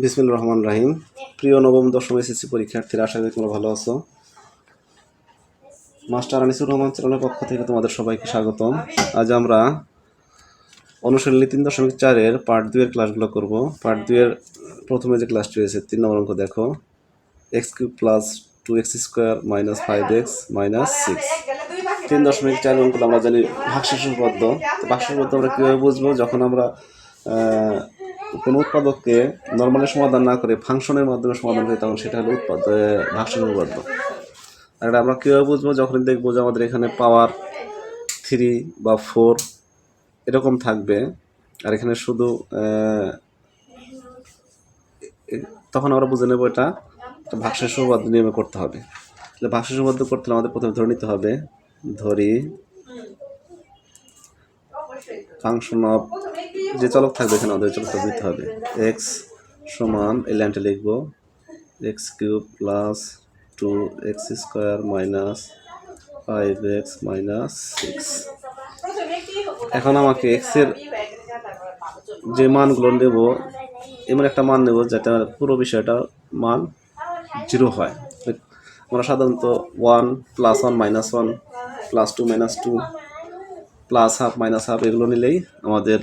বিসমুল রহমান রাহিম। প্রিয় নবম, দশম এসএসসি পরীক্ষার্থীরা, আশা করি তোমরা ভালো আছো। মাস্টার আনিসুর রহমান চ্যানেলের পক্ষ থেকে তোমাদের সবাইকে স্বাগতম। আজ আমরা অনুশীলনী তিন দশমিক চারের পার্ট দুইয়ের ক্লাসগুলো করব। পার্ট দুইয়ের প্রথমে যে ক্লাসটি রয়েছে, তিন নম্বর অঙ্ক দেখো। X cube plus two x square minus five x minus six. তিন দশমিক চার অঙ্কগুলো আমরা জানি ভাগশেষ উপপাদ্য তো ভাগশেষ উপপাদ্য আমরা কীভাবে বুঝব? যখন আমরা উৎপাদককে নর্মালি সমাধান না করে ফাংশনের মাধ্যমে সমাধান করি তখন সেটা হলো উৎপাদ ভাগশেষ উপপাদ্য আর এটা আমরা কীভাবে বুঝব? যখন দেখব যে আমাদের এখানে পাওয়ার থ্রি বা ফোর এরকম থাকবে, আর এখানে শুধু তখন আমরা বুঝে নেব এটা ভাগশেষ উপপাদ্য নিয়মে করতে হবে। তাহলে ভাগশেষ উপপাদ্য করতে হলে আমাদের প্রথমে ধরে নিতে হবে, ধরি ফাংশন অফ যে চলক থাকবে এখানে আমাদের চলকটা দিতে হবে। এক্স সমান, এই লাইনটা লিখব। X cube plus two x square minus five x minus six. এখন আমাকে এর যে মানগুলো নেব, এমন একটা মান নেব যেটা পুরো বিষয়টা মান জিরো হয়। আমরা সাধারণত one plus one minus one plus two minus two plus half minus half এগুলো নিলেই আমাদের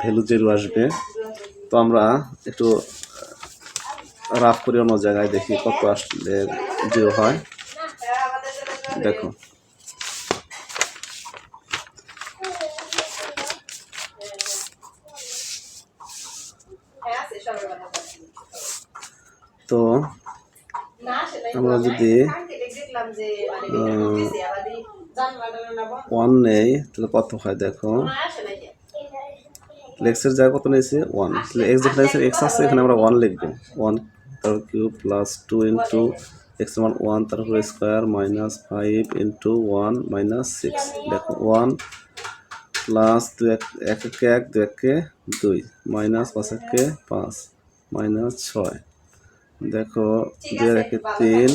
ভ্যালু জিরো আসবে। তো আমরা একটু রাফ করে অন্য জায়গায় দেখি কত আসলে জিরো হয়। দেখো। তো আমরা যদি ওয়ান নেই, তাহলে কত হয়, দেখো। এক্সের জায়গায় কত নিয়েছে? ওয়ান তাহলে এক্স যেখানে এক্স আছে, এখানে আমরা ওয়ান লিখব। ওয়ান তারপর cube plus two into x মান ওয়ান তারপর square minus five into one minus six দেখো ওয়ান প্লাস দু এক এক একে এক দু একে দুই মাইনাস পাঁচ একে পাঁচ মাইনাস ছয়। দেখো আর একে তিন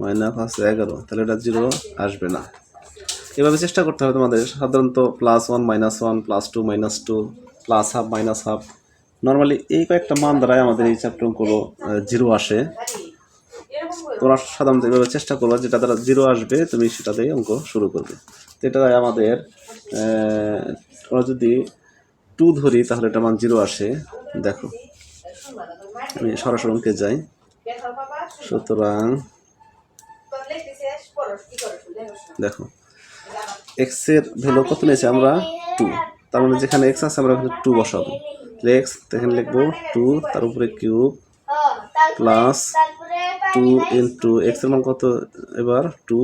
মাইনাস পাঁচ এগারো। তাহলে এটা জিরো আসবে না। এভাবে চেষ্টা করতে হবে তোমাদের। সাধারণত plus one minus one plus two minus two plus half minus half normally এই কয়েকটা মান দ্বারাই আমাদের এই চ্যাপ্টার অঙ্কগুলো জিরো আসে। তোমরা সাধারণত এভাবে চেষ্টা করবে যেটা দ্বারা জিরো আসবে, তুমি সেটা দিয়ে অঙ্ক শুরু করবে। তো এটা আমাদের আমরা যদি টু ধরি, তাহলে এটা মান জিরো আসে। দেখো, আমি সরাসরি অঙ্কে যাই। সুতরাং, দেখো এক্সের ভ্যালু কত নিয়েছে আমরা টু তার মানে যেখানে এক্স আছে, আমরা ওখানে টু বসাবো। এক্স এখানে লিখব টু তার উপরে কিউব প্লাস টু ইন্টু এক্সের মান কত এবার? টু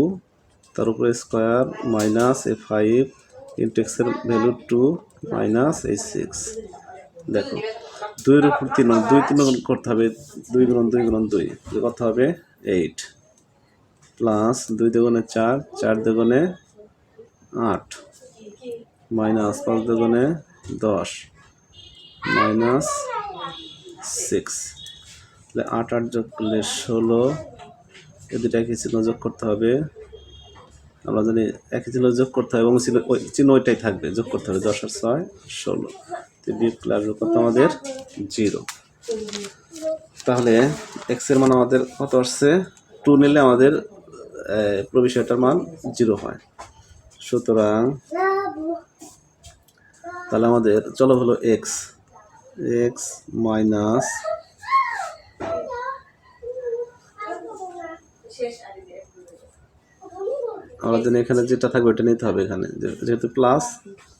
তার উপরে স্কোয়ার মাইনাস এ ফাইভ ইন্টু এক্সের ভ্যালু টু মাইনাস এই সিক্স দেখো দুইয়ের উপর তিন দুই তিন গুণ করতে হবে, দুই গুণ দুই গুণ, দুই। কত হবে? এইট প্লাস দুই দুগুণে চার চার দুগুণে আট। মাইনাস পাঁচ দুগুণে দশ। Minus six. তাহলে আট আট যোগ করলে ষোলো। এ দুটো একই চিহ্ন যোগ করতে হবে। আমরা জানি একই চিহ্ন যোগ করতে হবে এবং চিহ্ন, ওই চিহ্ন ওইটাই থাকবে, যোগ করতে হবে। দশ আর ছয়, ষোলো। তো বিয়োগ আসবে কত আমাদের জিরো। তাহলে এক্সের মান আমাদের কত আসছে? টু নিলে আমাদের বিষয়টার মান জিরো হয়। সুতরাং তাহলে আমাদের চলো হলো এক্স এক্স মাইনাস জানি এখানে যেটা থাকবে ওটা নিতে হবে এখানে যেহেতু প্লাস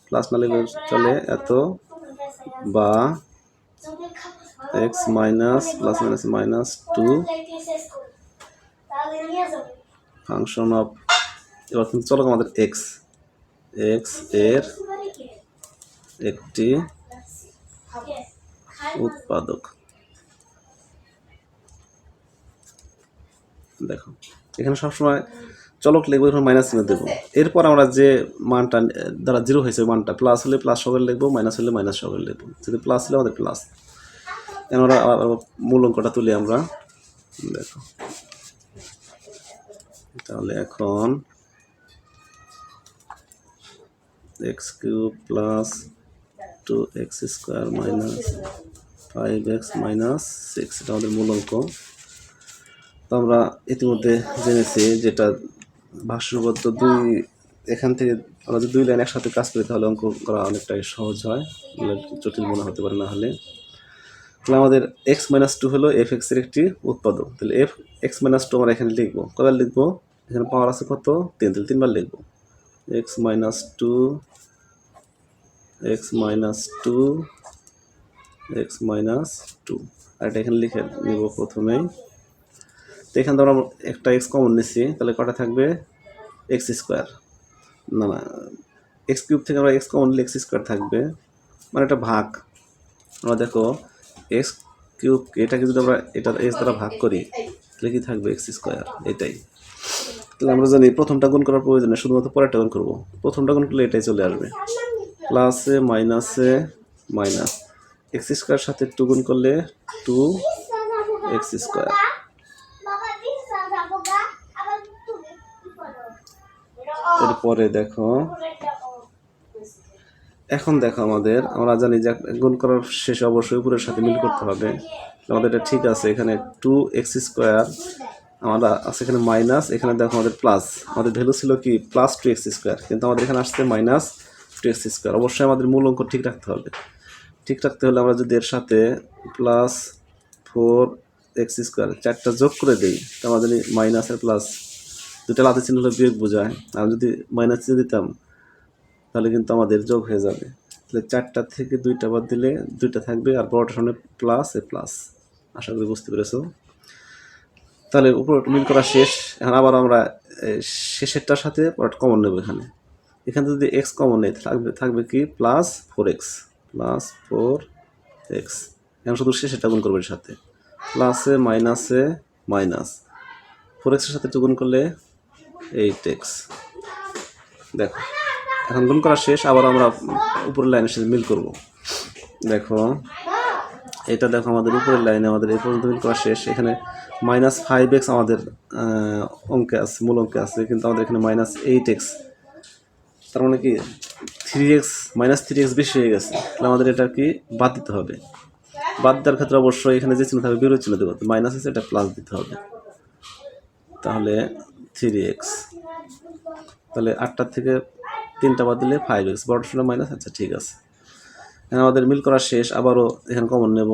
প্লাস না লিখলে চলে এত বা x minus plus minus minus two function of এবার কিন্তু চলো আমাদের এক্স এক্সের একটি উৎপাদক। দেখো, এখানে সবসময় চলক লিখব? এখানে মাইনাস চিহ্ন দেবো। এরপর আমরা যে মানটা দ্বারা জিরো হয়েছে মানটা প্লাস হলে প্লাস সহকারে লিখব মাইনাস হলে মাইনাস সহকারে লিখব। যদি প্লাস হলে আমাদের প্লাস আমরা মূল অঙ্কটা তুলি আমরা। দেখো, তাহলে এখন x cube plus two x square minus five x minus six এটা আমাদের মূল অঙ্ক। তো আমরা ইতিমধ্যে জেনেছি যেটা ভাষ্যবদ্ধ দুই, এখান থেকে আমরা যদি দুই লাইন একসাথে কাজ করি তাহলে অঙ্ক করা অনেকটাই সহজ হয় জটিল মনে হতে পারে না হলে। তাহলে আমাদের এক্স মাইনাস টু হলো এফ এক্সের একটি উৎপাদক। তাহলে এফ এক্স মাইনাস টু আমরা এখানে লিখব। কবার লিখব? এখানে পাওয়ার আছে কত? তিন, তাহলে তিনবার লিখব। X minus two x minus two x minus two আর এটা এখানে লিখে নিব প্রথমেই। তো এখান থেকে আমরা একটা এক্স কমন নিচ্ছি, তাহলে কটা থাকবে? এক্স স্কোয়ার না না এক্স কিউব থেকে আমরা এক্স কমন নিলে এক্স স্কোয়ার থাকবে। মানে একটা ভাগ। আমরা দেখো এক্স কিউব এটাকে যদি আমরা এটা এক্স দ্বারা ভাগ করি, তাহলে কি থাকবে? এক্স স্কোয়ার এটাই। তাহলে আমরা জানি প্রথমটা গুণ করার প্রয়োজন শুধুমাত্র পরেরটা গুণ করব। প্রথমটা গুণ করলে এটাই চলে আসবে। প্লাসে, মাইনাসে, মাইনাস। এক্স স্কোয়ার সাথে টু গুণ করলে টু এক্স স্কোয়ার। এরপরে দেখো, এখন দেখো আমাদের, আমরা জানি যে গুণ করার শেষে অবশ্যই উপরের সাথে মিল করতে হবে। আমাদের এটা ঠিক আছে, এখানে টু এক্স স্কোয়ার আমরা আছে এখানে মাইনাস এখানে দেখো আমাদের প্লাস আমাদের ভ্যালু ছিল কি? প্লাস টু এক্স স্কোয়ার কিন্তু আমাদের এখানে আসছে মাইনাস টু এক্স স্কোয়ার অবশ্যই আমাদের মূল অঙ্ক ঠিক রাখতে হবে। ঠিক রাখতে হলে আমরা যদি এর সাথে প্লাস ফোর এক্স স্কোয়ার চারটা যোগ করে দিই তো আমাদের মাইনাস আর প্লাস দুটো লাতে চিহ্ন হলে বিয়োগ বোঝায়। আর যদি মাইনাস চিহ্ন দিতাম, তাহলে কিন্তু আমাদের যোগ হয়ে যাবে। তাহলে চারটা থেকে দুইটা বাদ দিলে দুইটা থাকবে, আর বড়টার সামনে প্লাস এ প্লাস আশা করি বুঝতে পেরেছ? তাহলে উপর মিল করা শেষ। এখন আবার আমরা শেষেরটার সাথে কমন নেব এখানে। এখানে যদি এক্স কমন নেই, থাকবে থাকবে কি? Plus four x plus four x এখন শুধু শেষেরটা গুণ করবে এর সাথে। প্লাসে মাইনাসে মাইনাস ফোর এক্সের সাথে গুণ করলে এইট এক্স দেখো, এখন গুণ করা শেষ, আবার আমরা উপরের লাইনের সাথে মিল করব। দেখো, এটা দেখো আমাদের উপরের লাইনে আমাদের এই পর্যন্ত মিল করা শেষ। এখানে মাইনাস ফাইভ এক্স আমাদের অঙ্কে আছে, মূল অঙ্কে আছে, কিন্তু আমাদের এখানে মাইনাস এইট এক্স তার মানে কি? Three x minus three x বেশি হয়ে গেছে। তাহলে আমাদের এটা কি? বাদ দিতে হবে। বাদ দেওয়ার ক্ষেত্রে অবশ্যই এখানে যে চিহ্ন থাকবে বিরোধ চিহ্ন দেবো। মাইনাস আছে এটা প্লাস দিতে হবে। তাহলে থ্রি এক্স তাহলে আটটার থেকে তিনটা বাদ দিলে ফাইভ এক্স বড় শুনে মাইনাস আচ্ছা ঠিক আছে। এখানে আমাদের মিল করা শেষ। আবারও এখানে কমন নেব।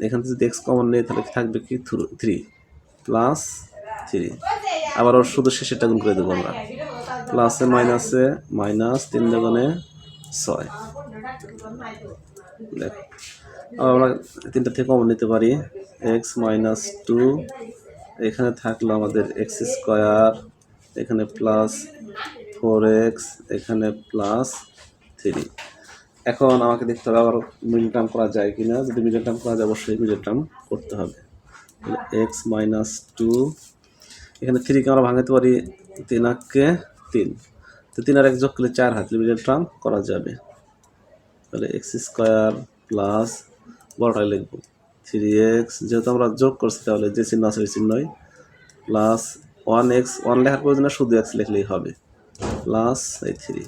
এখান থেকে যদি এক্স কমন নেই, তাহলে থাকবে কি থ্রি প্লাস থ্রি আবার ওর শুধু শেষেরটা গুণ করে দেবো আমরা। প্লাসে মাইনাসে মাইনাস তিন দোকানে ছয়। দেখ। আমরা তিনটা থেকে কমন নিতে পারি। এক্স মাইনাস টু এখানে থাকল আমাদের এক্স স্কোয়ার এখানে প্লাস ফোর এক্স এখানে প্লাস থ্রি এখন আমাকে দেখতে হবে আবার মিডল টার্ম করা যায় কি না যদি মিডল টার্ম করা যায়, অবশ্যই মিডল টার্ম করতে হবে। এক্স মাইনাস টু এখানে থ্রিকে আমরা ভাঙাতে পারি তিন আঁককে তিন। তো তিন আর এক যোগ করলে চার হাত মিডল টার্ম করা যাবে। তাহলে এক্স স্কোয়ার প্লাস বড়টাই লিখব। থ্রি এক্স যেহেতু আমরা যোগ করছি, তাহলে যে চিহ্ন আছে ওই চিহ্নই। প্লাস ওয়ান এক্স ওয়ান লেখার প্রয়োজন শুধু এক্স লিখলেই হবে। প্লাস এই থ্রি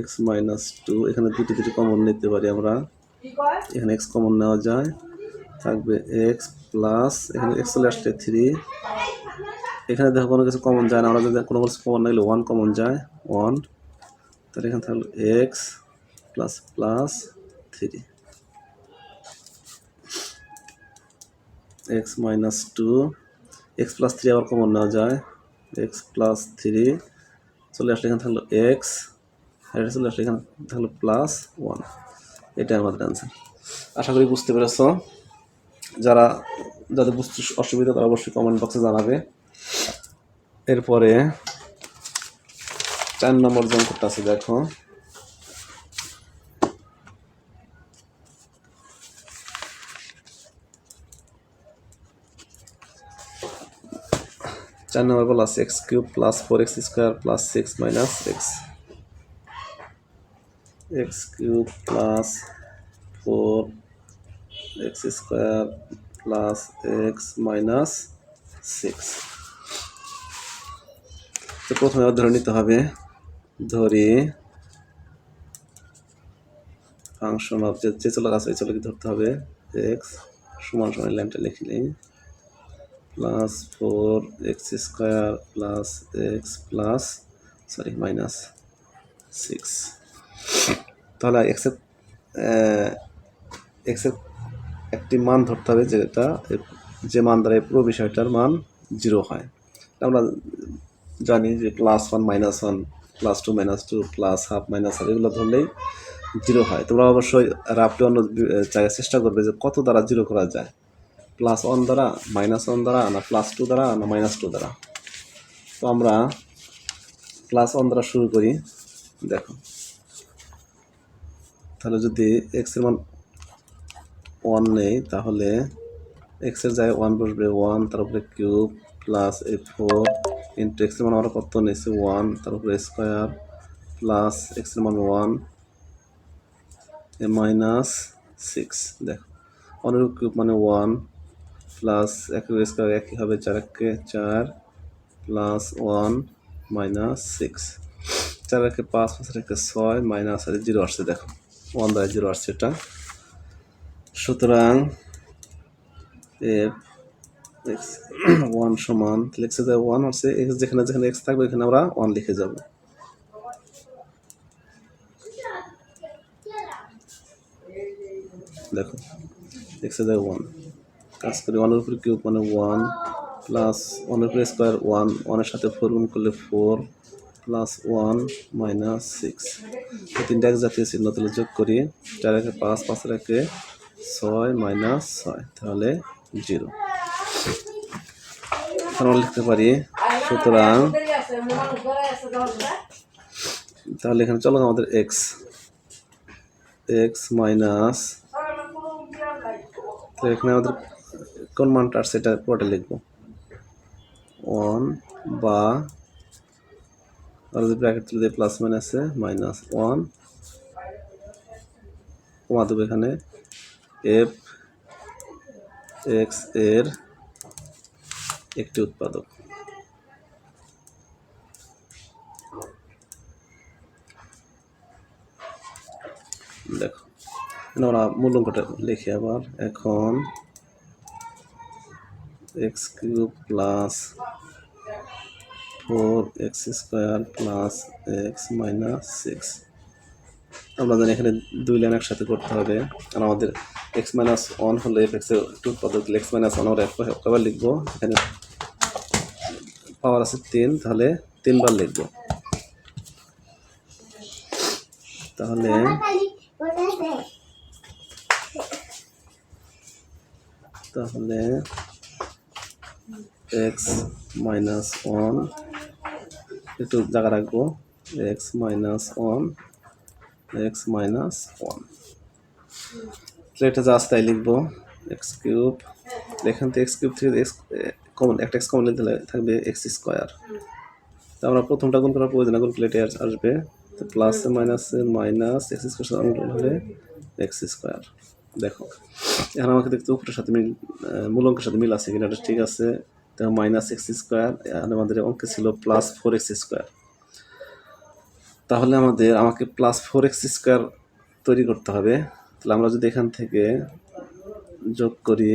এক্স মাইনাস টু এখানে দুটি দুটি কমন নিতে পারি আমরা। এখানে এক্স কমন নেওয়া যায়। থাকবে এক্স প্লাস এখানে এক্স চলে আসছে থ্রি এখানে দেখো কোনো কিছু কমন যায় না, আমরা যদি কোনো কিছু কমন না গেলে ওয়ান কমন যায় ওয়ান তাহলে এখানে থাকল x plus plus three x minus two x plus three আবার কমন নেওয়া যায়। এক্স প্লাস থ্রি চলে আসলে এখানে থাকল এক্স আর চলে আসলে এখানে। থাকল প্লাস ওয়ান এটাই আমাদের অ্যান্সার আশা করি বুঝতে পেরেছ। যারা, যাদের বুঝতে অসুবিধা, তারা অবশ্যই কমেন্ট বক্সে জানাবে। এরপরে চার নম্বর যে অঙ্কটা আছে, দেখো। চার নম্বর বলা আছে x cube plus four x square plus six minus x x cube plus four x square plus x minus six তো প্রথমে ধরে নিতে হবে। ধরি ফাংশন অফ যে যে চলক আছে ওই চলকে ধরতে হবে। এক্স সমান সমান লাইনটা লিখলি plus four x square plus x plus sorry minus six তাহলে এক্সের এক্সের একটি মান ধরতে হবে যেটা, যে মান দ্বারা পুরো বিষয়টার মান জিরো হয়। আমরা জানি যে plus one minus one plus two minus two plus half minus half এগুলো ধরলেই জিরো হয়। তোমরা অবশ্যই রাফটি অন্য জায়গায় চেষ্টা করবে যে কত দ্বারা জিরো করা যায়। প্লাস ওয়ান দ্বারা মাইনাস ওয়ান দ্বারা, না প্লাস টু দ্বারা, না মাইনাস টু দ্বারা। তো আমরা প্লাস ওয়ান দ্বারা শুরু করি। দেখো। তাহলে যদি এক্সের মান ওয়ান নেই, তাহলে এক্স এক্সের জায়গায় ওয়ান বসবে ওয়ান তার উপরে কিউব প্লাস এ ফোর ইন্টু এক্সের মান আমরা কত নিয়েছি? ওয়ান তার উপরে স্কোয়ার প্লাস এক্সের মান ওয়ান এ মাইনাস সিক্স দেখো ওয়ানের কিউব মানে ওয়ান প্লাস একের স্কোয়ার একই হবে চার একে চার প্লাস ওয়ান মাইনাস সিক্স চার একে পাঁচ পাঁচ একে ছয় মাইনাস আর জিরো আসছে, দেখো। ওয়ান দ্বারা জিরো আসছে এটা। সুতরাং এফ এক্স ওয়ান সমান, লিখছে যে ওয়ান হচ্ছে এক্স যেখানে যেখানে এক্স থাকবে এখানে আমরা ওয়ান লিখে যাব। দেখো, লিখছে যে ওয়ান। কাজ করি ওয়ানের উপরে কিউব মানে ওয়ান প্লাস ওয়ানের উপরে স্কোয়ার ওয়ান, ওয়ানের সাথে ফোর গুণ করলে four. Plus one minus six তিনটা এক জাতীয় চিহ্ন তাহলে যোগ করি। চার একে পাঁচ পাঁচ একে ছয় মাইনাস ছয়, তাহলে জিরো আমরা লিখতে পারি, সুতরাং তাহলে এখানে চলো আমাদের এক্স এক্স মাইনাস তো এখানে আমাদের কোন মানটা আসছে এটা পুরোটা লিখব। ওয়ান বা যদি ব্র্যাকেট তুলে দিয়ে প্লাস মাইনাসে মাইনাস ওয়ান কমা দেবো এখানে। এফ এক্সের একটি উৎপাদক। দেখো, এখানে আমরা মূল্যাঙ্কটা লিখি আবার। এখন x cube plus four x square plus x minus six আমরা জানি এখানে দুই লাইন একসাথে করতে হবে। আর আমাদের এক্স মাইনাস ওয়ান হলে এফ এক্সের টু পদ্ধতি এক্স মাইনাস ওয়ান আমরা একবার লিখব। এখানে পাওয়ার আছে তিন, তাহলে তিনবার লিখব। তাহলে তাহলে এক্স মাইনাস ওয়ান একটু জায়গা রাখব। X minus one x minus one এটা যা আছে তাই লিখব এক্স কিউব এখান থেকে এক্স কিউব থেকে এক্স কমন একটা এক্স কমন নিতে থাকবে এক্স স্কোয়ার তো আমরা প্রথমটা গুণ করার প্রয়োজন গুণ প্লেটে আসবে। তো প্লাসে মাইনাসে মাইনাস এক্স স্কোয়ার হবে এক্স স্কোয়ার দেখো, এখন আমাকে দেখতে উপরের সাথে মিল মূল অঙ্কের সাথে মিল আছে কিনা, এটা ঠিক আছে। তো মাইনাস এক্স স্কোয়ার আর আমাদের অঙ্কে ছিল প্লাস ফোর এক্স স্কোয়ার তাহলে আমাদের, আমাকে প্লাস ফোর এক্স স্কোয়ার তৈরি করতে হবে। তাহলে আমরা যদি এখান থেকে যোগ করি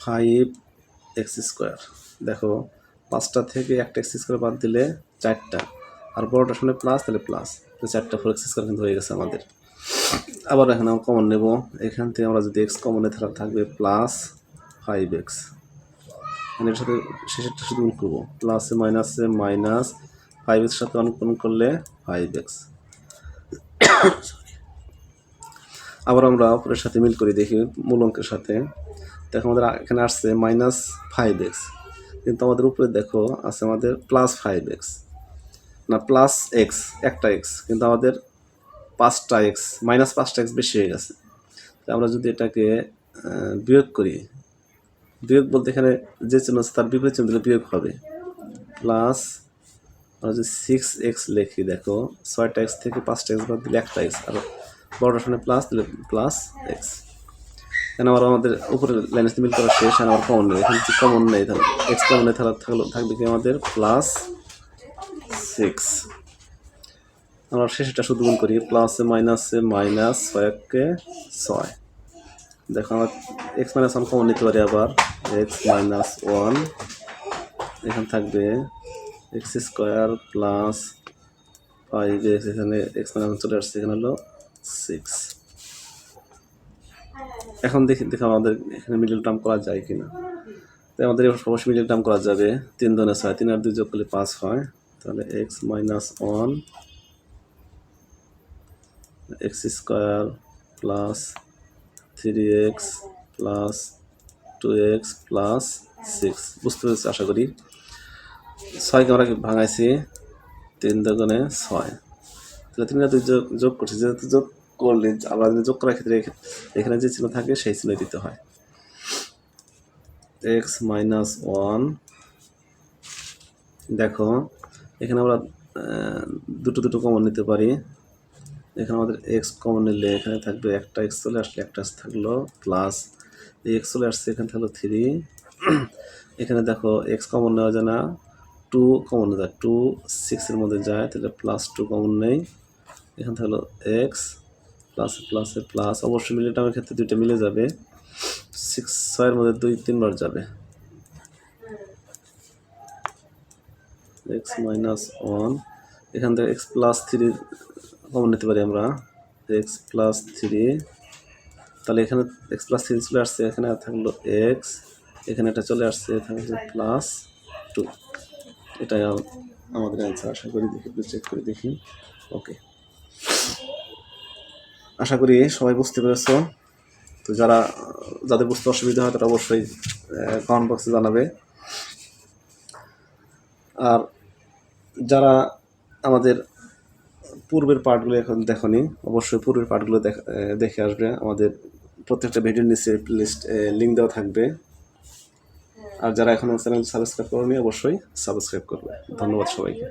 ফাইভ এক্স স্কোয়ার দেখো, পাঁচটা থেকে একটা এক্স স্কোয়ার বাদ দিলে চারটা। আর বড়টা শুনে প্লাস তাহলে প্লাস চারটা ফোর এক্স স্কোয়ার কিন্তু হয়ে গেছে আমাদের। আবার এখানে কমন নেব। এখান থেকে আমরা যদি এক্স কমনে তাহলে থাকবে প্লাস ফাইভ এক্সের সাথে শেষেরটা শুধু গুণ করব। প্লাসে মাইনাসে মাইনাস ফাইভ এক্স সাথে অনুকরণ করলে ফাইভ এক্স আবার আমরা অপরের সাথে মিল করি দেখি মূল অঙ্কের সাথে। দেখো আমাদের এখানে আসছে মাইনাস ফাইভ এক্স কিন্তু আমাদের উপরে দেখো আছে আমাদের প্লাস ফাইভ এক্স না প্লাস এক্স একটা এক্স কিন্তু আমাদের পাঁচটা এক্স মাইনাস পাঁচটা এক্স বেশি হয়ে গেছে। আমরা যদি এটাকে বিয়োগ করি বিয়োগ বলতে এখানে যে চিহ্ন আছে তার বিপরীত চিহ্ন দিলে বিয়োগ হবে। প্লাস যদি সিক্স এক্স লেখি, দেখো ছয়টা এক্স থেকে পাঁচটা এক্স বাদ দিলে একটা এক্স আর বড়টার শুনে প্লাস দিলে প্লাস এক্স এখানে আবার আমাদের উপরে লাইনের মিল করা শেষ আর আমার কমন নেই। এখানে কমন নেই, তাহলে এক্স কমন নেই, তাহলে থাকল, থাকবে কি আমাদের প্লাস সিক্স আমরা শেষটা শুধু গুণ করি প্লাসে মাইনাসে মাইনাস ছয়কে ছয়। দেখো আমরা এক্স মাইনাস ওয়ান কমন নিতে পারি আবার। এক্স মাইনাস ওয়ান এখানে থাকবে x square plus five x এখানে এক্স মাইনাস চলে আসছে, এখানে হলো সিক্স এখন দেখি, দেখো আমাদের এখানে মিডল টার্ম করা যায় কি না তাই আমাদের অবশ্যই মিডল টার্ম করা যাবে। তিন দনে ছয়, তিন আর দুই যোগ করলে পাঁচ হয়। তাহলে x minus one x square plus three x plus two x plus six বুঝতে পেরেছি, আশা করি। ছয়কে আমরা ভাঙাইছি? তিন দোকানে ছয়। তাহলে তিন আর দুই যোগ যোগ করছি। যেহেতু যোগ করলে আবার যদি যোগ করার ক্ষেত্রে এখা- এখানে যে চিহ্ন থাকে, সেই চিহ্ন দিতে হয়। এক্স মাইনাস ওয়ান দেখো, এখানে আমরা দুটো দুটো কমন নিতে পারি। এখানে আমাদের এক্স কমন নিলে এখানে থাকবে, একটা এক্স চলে আসলে একটা থাকল প্লাস এক্স চলে আসছে এখানে থাকল থ্রি এখানে দেখো এক্স কমন নেওয়া যায় না টু কমন যায় টু সিক্সের মধ্যে যায়, তাহলে প্লাস টু কমন নেই। এখানে থাকল এক্স প্লাস প্লাসে প্লাস অবশ্যই মিলে টার্মের ক্ষেত্রে দুইটা মিলে যাবে। সিক্স ছয়ের মধ্যে দুই তিনবার যাবে। এক্স মাইনাস ওয়ান এখান থেকে এক্স প্লাস থ্রি কমন নিতে পারি আমরা এক্স প্লাস থ্রি তাহলে এখানে এক্স প্লাস থ্রি চলে আসছে, এখানে থাকল এক্স এখানে এটা চলে আসছে থাকল প্লাস টু এটাই আমাদের অ্যান্সার আশা করি দেখি একটু চেক করে দেখি। ওকে আশা করি সবাই বুঝতে পেরেছ। তো যারা, যাদের বুঝতে অসুবিধা হয়, তারা অবশ্যই কমেন্ট বক্সে জানাবে। আর যারা আমাদের পূর্বের পার্টগুলো এখন দেখনি। অবশ্যই পূর্বের পার্টগুলো দেখ- আসবে। আমাদের প্রত্যেকটা ভিডিওর নিচে লিস্ট লিঙ্ক দেওয়া থাকবে। আর যারা এখনও চ্যানেল সাবস্ক্রাইব করেনি, অবশ্যই সাবস্ক্রাইব করবে। ধন্যবাদ সবাইকে।